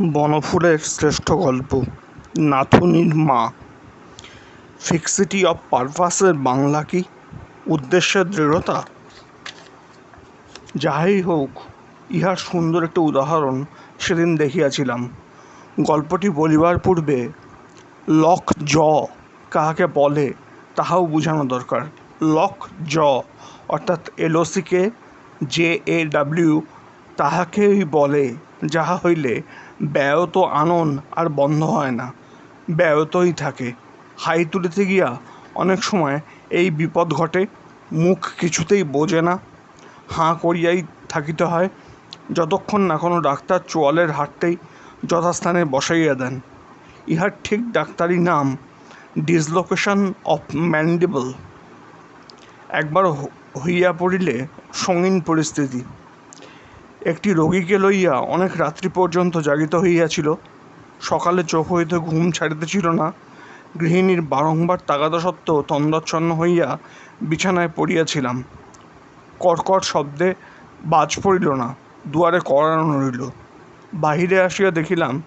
বনফুলের শ্রেষ্ঠ গল্প, নাথুনির মা। ফিক্সিটি অফ পারপাসের বাংলা কি? উদ্দেশ্যের দৃঢ়তা? যাহাই হোক, ইহার সুন্দর একটি উদাহরণ সেদিন দেখিয়াছিলাম। গল্পটি বলিবার পূর্বে লক জ কাহাকে বলে তাহাও বুঝানো দরকার। লক জ অর্থাৎ এলওসিকে জে এ ডাব্লিউ, তাহাকেই বলে, যাহা হইলে ব্যায়ত আনন আর বন্ধ হয় না। ব্যায়তই থাকে। হাই তুলিতে গিয়া অনেক সময় এই বিপদ ঘটে, মুখ কিছুতেই বোঝে না। হাঁ করিয়াই থাকিতে হয়। যতক্ষণ না কোনো ডাক্তার চোয়ালের হাটতেই যথাস্থানে বসাইয়া দেন। ইহার ঠিক ডাক্তারি নাম, ডিসলোকেশন অফ ম্যান্ডিবল। একবার হইয়া পড়িলে সঙ্গীন পরিস্থিতি। একটি রোগীকে লইয়া অনেক রাত্রি পর্যন্ত জাগিত হইয়াছিল। সকালে চোখ হইতে ঘুম ছাড়িতেছিল না। গৃহিণীর বারংবার তাগাদা সত্ত্বেও তন্দ্রাচ্ছন্ন হইয়া বিছানায় পড়িয়াছিলাম। কর্কট শব্দে বাজ পড়িল না, দুয়ারে করানো রইল। বাহিরে আসিয়া দেখিলাম,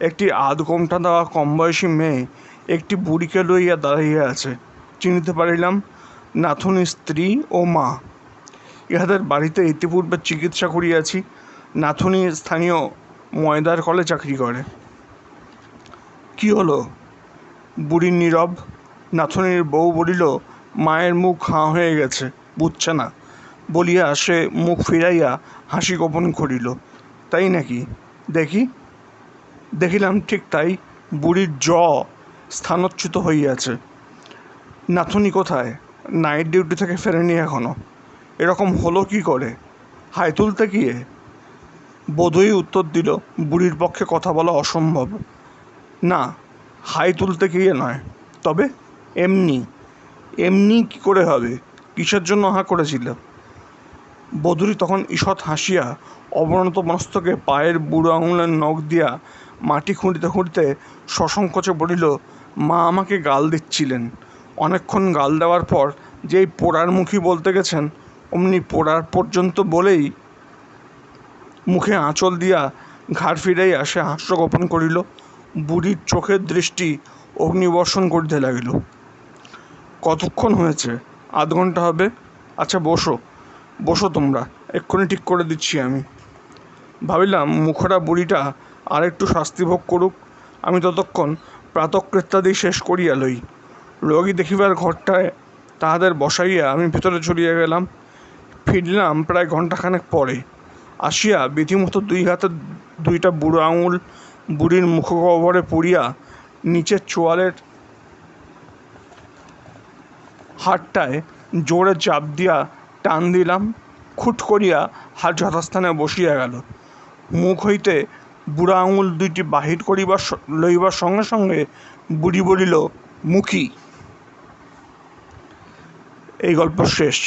একটি আধ ঘোমটা দেওয়া কম বয়সী মেয়ে একটি বুড়িকে লইয়া দাঁড়াইয়া আছে। চিনিতে পারিলাম, নাথুনির স্ত্রী ও মা। ইহাদের বাড়িতে ইতিপূর্বে চিকিৎসা করিয়াছি। নাথুনি স্থানীয় ময়দার কলে চাকরি করে। কি হলো? বুড়ি নীরব। নাথুনির বউ বলিল, মায়ের মুখ হাঁ হয়ে গেছে, বুঝছে না। বলিয়া সে মুখ ফিরাইয়া হাসি গোপন করিল। তাই নাকি? দেখি। দেখিলাম ঠিক তাই বুড়ির জ স্থানচ্যুত হইয়াছে। নাথুনি কোথায়? নাইট ডিউটি থেকে ফেরেনি এখনও? এরকম হলো কি করে? হাই তুলতে গিয়ে বোধই উত্তর দিল, বুড়ির পক্ষে কথা বলা অসম্ভব। না, হাই তুলতে গিয়ে নয়। তবে এমনি এমনি কি করে হবে? কিসের জন্য হা করেছিল? বধূরি তখন ঈষৎ হাসিয়া অবনত মস্তকে পায়ের বুড়ো আঙুলের নখ দিয়া মাটি খুঁড়িতে খুঁড়িতে সসংকোচে বলিল, মা আমাকে গাল দিচ্ছিলেন। অনেকক্ষণ গাল দেওয়ার পর যেই পোড়ার মুখী বলতে গেছেন অমনি পড়ার পর্যন্ত বলেই মুখে আঁচল দিয়া ঘাড় ফিরাইয়া সে হাস্য গোপন করিল। বুড়ির চোখের দৃষ্টি অগ্নিবর্ষণ করিতে লাগিল। কতক্ষণ হয়েছে? আধ ঘণ্টা হবে। আচ্ছা বসো। বসো তোমরা। এক্ষুনি ঠিক করে দিচ্ছি আমি। ভাবিলাম, মুখরা বুড়িটা আর একটু শাস্তি ভোগ করুক। আমি ততক্ষণ প্রাতকৃত্যাদি শেষ করিয়া লই। রোগী দেখিবার ঘরটায় তাহাদের বসাইয়া আমি ভেতরে চলিয়া গেলাম। ফিরলাম প্রায় ঘন্টাখানেক পরে। আসিয়া বিধিমতো দুই হাতে দুইটা বুড়ো আঙুল বুড়ির মুখগহ্বরে পড়িয়া নিচের চোয়ালের হাটটায় জোরে চাপ দিয়া টান দিলাম, খুট করিয়া হাত যথাস্থানে বসিয়া গেল। মুখ হইতে বুড়া আঙুল দুইটি বাহির করিবার লইবার সঙ্গে সঙ্গে বুড়ি বলিল, মুখী, এই গল্প শেষ।